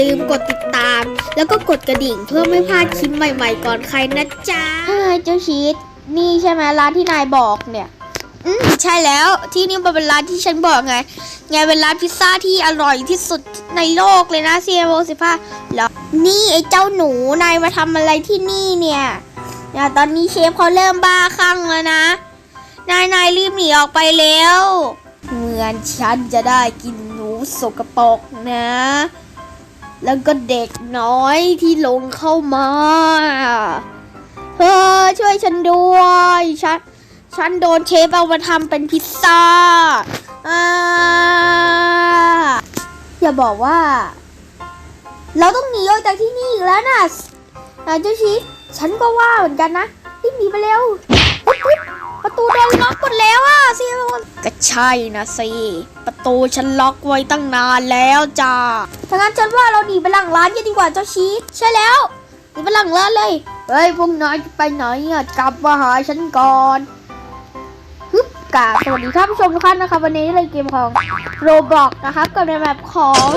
ลืมกดติดตาม แล้วก็กดกระดิ่งเพื่อไม่พลาดคลิปใหม่ๆก่อนใครนะจ๊ะเฮ้ยเจ้าชีสนี่ใช่ไหมร้านที่นายบอกเนี่ย อืมใช่แล้วที่นี่มันเป็นร้านที่ฉันบอกไง ไงเป็นร้านพิซซ่าที่อร่อยที่สุดในโลกเลยนะเซียโรสิฟ้าแล้วนี่ไอ้เจ้าหนูนายมาทำอะไรที่นี่เนี่ยเนี่ยตอนนี้เชฟเขาเริ่มบ้าคลั่งแล้วนะ นายนายรีบหนีออกไปแล้ว เหมือนฉันจะได้กินหนูสกปรกนะ แล้วก็เด็กน้อยที่ลงเข้ามา เธอช่วยฉันด้วย ฉัน ฉันโดนเชฟเอามาทำเป็นพิซซ่าอย่าบอกว่า เราต้องหนีออกจากที่นี่อีกแล้วนะนะเจ้าชิฉันก็ว่าเหมือนกันนะรีบหนีไปเร็ว ประตูโดนล็อกหมดแล้วอะสิก็ใช่นะสิ ประตูฉันล็อกไว้ตั้งนานแล้วจ้าถ้างั้นฉันว่าเราหนีไปหลังร้านกันดีกว่าเจ้าชีสใช่แล้วหนีไปหลังร้านเลย เฮ้ยพวกนายจะไปไหนอะกลับมาหาฉันก่อนฮึบกาสวัสดีท่านผู้ชมทุกท่านนะครับวันนี้เล่นเกมของโรบอกนะครับกับในแบบของ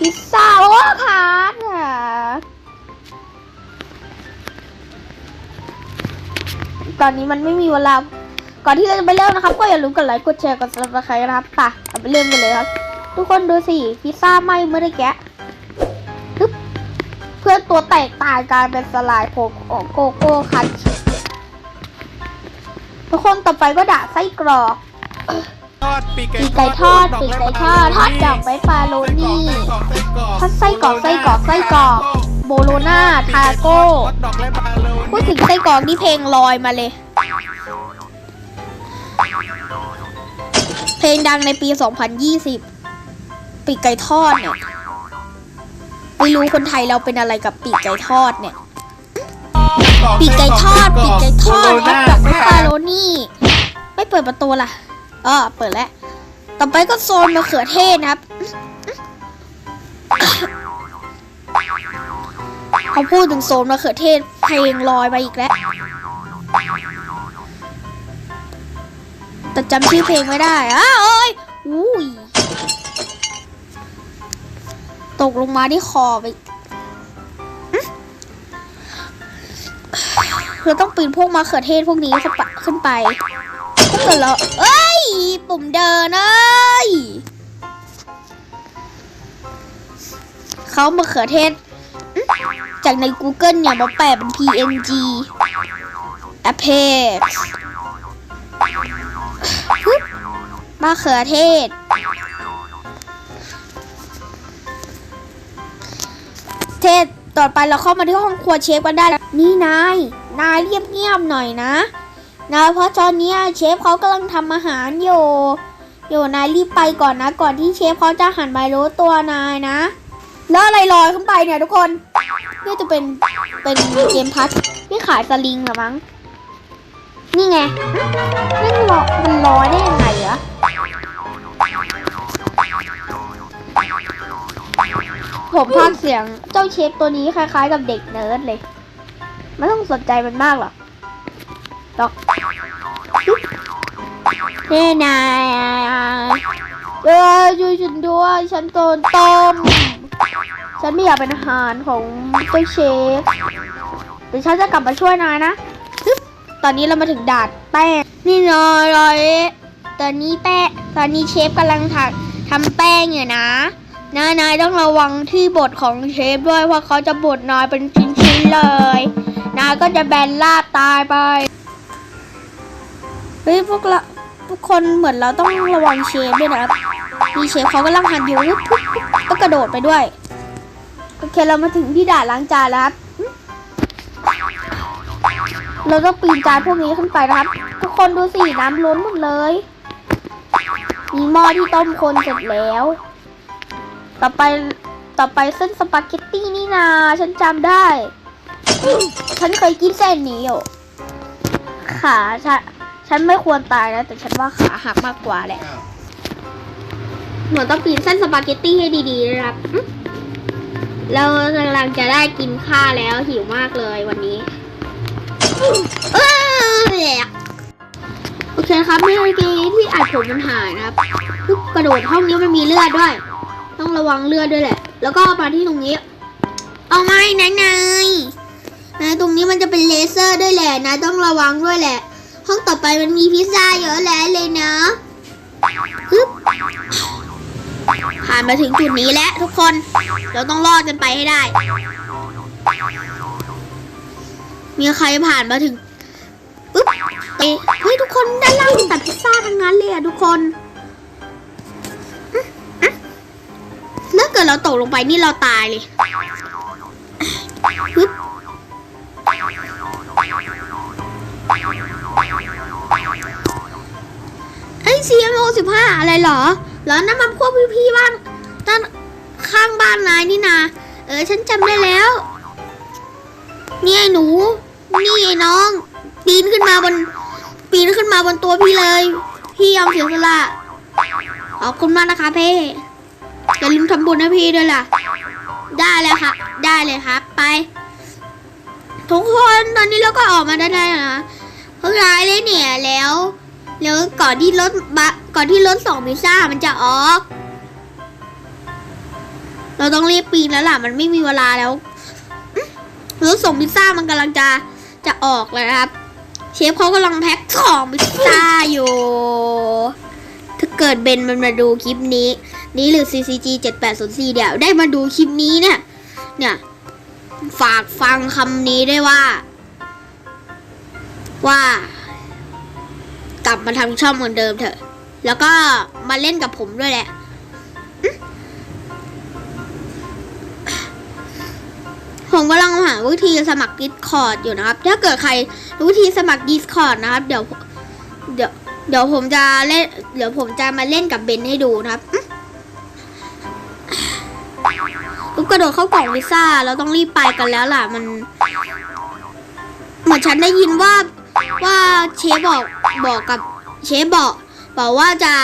พิซซ่าโอ้พาร์ทค่ะตอนนี้มันไม่มีเวลา ก่อนที่เราจะไปเริ่มนะครับ ก็อย่าลืมกดไลค์กดแชร์กดซับสไครต์นะครับป่ะเราไปเริ่มกันเลยครับ ทุกคนดูสิพิซซ่าไหม้เมื่อกี้ฮึบเพื่อนตัวแตกตายกลายเป็นสลายโคโกโก้คันทุกคนต่อไปก็ด่าไส้กรอกปีกปีกไก่ทอดปีกไก่ทอดทอดดอกไม้ปลาโรนี่ทอดไส้กรอกไส้กรอกไส้กรอกโบโลนาทาโก้พูดถึงไส้กรอกนี่เพลงลอยมาเลย ลงดังในปี 2020 ปีกไก่ทอดเนี่ยไม่รู้คนไทยเราเป็นอะไรกับปีกไก่ทอดเนี่ย ปีกไก่ทอด ปีกไก่ทอดทอดดอกไม้ปลาโรนี่ ไม่เปิดประตูล่ะเออเปิดแล้ว ต่อไปก็โซนมะเขือเทศนะครับเขาพูดถึงโซนมะเขือเทศเพลงลอยไปอีกแล้ว แต่จำชื่อเพลงไม่ได้อ้าวเอ้ยอุ้ยตกลงมาที่คอไปเราต้องปีนพวกมะเขือเทศพวกนี้ขึ้นไปขึ้นไปถ้าเกิดเราเอ้ย ปุ่มเดินเอ้ยเขามะเขือเทศ จากใน Google เนี่ยมาแปลเป็น PNG Apex ฮึะเขือเทศ เทศต่อไปเราเข้ามาที่ห้องครัวเชฟกันได้ นี่นาย นายเรียบเงียบๆหน่อยนะนะเพราะตอนนี้เชฟเขากำลังทำอาหารอยู่อยู่นายรีบไปก่อนนะ ก่อนที่เชฟเขาจะหันไมโลตัวนายนะ แล้วอะไรลอยขึ้นไปเนี่ยทุกคนนี่จะเป็นเป็นเกมพัทที่ขายสลิงหรือมั้ง นี่ไงนี่นลอยมันลอ ผมพากย์เสียงเจ้าเชฟตัวนี้คล้าย ๆ กับเด็กเนิร์ดเลยไม่ต้องสนใจมันมากหรอกดอกเฮ้นายเออช่วยฉันด้วยฉันโดนต้มฉันไม่อยากเป็นอาหารของเจ้าเชฟเดี๋ยวฉันจะกลับมาช่วยนายนะตอนนี้เรามาถึงดาดแป้งนี่นอยรอยตอนนี้แป้งตอนนี้เชฟกำลังทำทำแป้งอยู่นะ นายนายต้องระวังที่บดของเชฟด้วยเพราะเขาจะบดนายเป็นชิ้นๆเลย นายก็จะแบนลาบตายไป เฮ้ยพวกเราทุกคนเหมือนเราต้องระวังเชฟด้วยนะครับมีเชฟเขากำลังหันอยู่ปุ๊บปุ๊บปุ๊บก็กระโดดไปด้วย โอเคเรามาถึงที่ด่านล้างจานแล้วครับ เราต้องปีนจานพวกนี้ขึ้นไปนะครับ ทุกคนดูสิน้ำล้นหมดเลย มีหม้อที่ต้มคนเสร็จแล้ว ต่อไปต่อไปเส้นสปาเกตตี้นี่นา ฉันจำได้ ฉันเคยกินเส้นนี้อยู่ขาฉันฉันไม่ควรตายนะ แต่ฉันว่าขาหักมากกว่าแหละหนูต้องปีนเส้นสปาเกตตี้ให้ดีๆนะครับอื้อเรากำลังจะได้กินข้าวแล้วหิวมากเลยวันนี้เอ้ยโอเคครับเมื่อกี้ที่อัดผมมันหายนะครับปึ๊บกระโดดห้องนี้มันมีเลือดด้วย ต้องระวังเลือดด้วยแหละ แล้วก็มาที่ตรงนี้ เอาไม่นะนายนายตรงนี้มันจะเป็นเลเซอร์ด้วยแหละนายต้องระวังด้วยแหละ ห้องต่อไปมันมีพิซซ่าเยอะแยะเลยนะฮึบผ่านมาถึงจุดนี้แล้วทุกคน เราต้องรอดกันไปให้ได้ มีใครผ่านมาถึงปึ๊บเอ๊ะเฮ้ยทุกคนด้านล่างมีแต่พิซซ่าทั้งนั้นเลยอะทุกคน เกิดเราตกลงไปนี่เราตายเลยปึ๊บเอ้ CMO สิบห้าอะไรเหรอ แล้วนั่นมันพวกพี่ๆบ้านด้านข้างบ้านนายนี่นา เออ ฉันจำได้แล้ว นี่ไอ้หนู นี่ไอ้น้อง ปีนขึ้นมาบน ปีนขึ้นมาบนตัวพี่เลย พี่ยอมเสียสละขอบคุณมากนะคะเพ่ อย่าลืมทำบุญให้พี่ด้วยล่ะ ได้เลยค่ะได้เลยครับ ไป ทุกคนตอนนี้เราก็ออกมาได้แล้วนะเพิ่งร้ายเลยเนี่ยแล้ว แล้วก่อนที่รถบะก่อนที่รถสองพิซซ่ามันจะออก เราต้องรีบปีนแล้วล่ะ มันไม่มีเวลาแล้วรถส่งพิซซ่ามันกำลังจะจะออกแล้วครับ เชฟเขากำลังแพ็คของพิซซ่าอยู่ เกิดเบนมันมาดูคลิปนี้ นี้หรือ CCG 7804เดี๋ยวได้มาดูคลิปนี้เนี่ย เนี่ย ฝากฟังคำนี้ได้วยว่า ว่า กลับมาทำช่องเหมือนเดิมเถอะ แล้วก็มาเล่นกับผมด้วยแหละผมกำลังหาวิธีสมัคร Discord อยู่นะครับ ถ้าเกิดใครรู้วิธีสมัคร Discord นะครับ เดี๋ยว เดี๋ยว เดี๋ยวผมจะเล่น เดี๋ยวผมจะมาเล่นกับเบนให้ดูนะครับลูกกระโดดเข้ากล่องพิซ่า เราต้องรีบไปกันแล้วล่ะ มัน เหมือนฉันได้ยินว่าว่าเชฟบอกบอกกับเชฟบอกบอกว่าจะ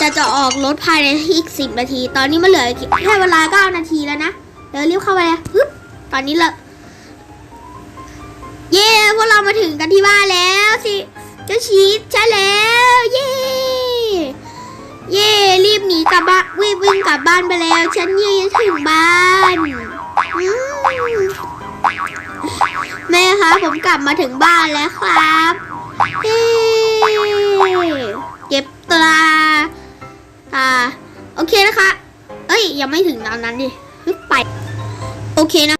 จะจะออกรถภายในอีกสิบนาที ตอนนี้มันเหลือแค่เวลาเก้านาทีแล้วนะเดี๋ยวรีบเข้าไปเลยฮึบตอนนี้ละเย้พวกเรามาถึงกันที่บ้านแล้วสิ เจ้าชีสใช่แล้ว เย้เย้รีบหนีกลับบ้านวิ่งวิ่งกลับบ้านไปแล้ว ฉันยังถึงบ้านแม่คะผมกลับมาถึงบ้านแล้วครับเย้เก็บตราตาโอเคนะคะ เอ้ยยังไม่ถึงตอนนั้นดิไป โอเคนะ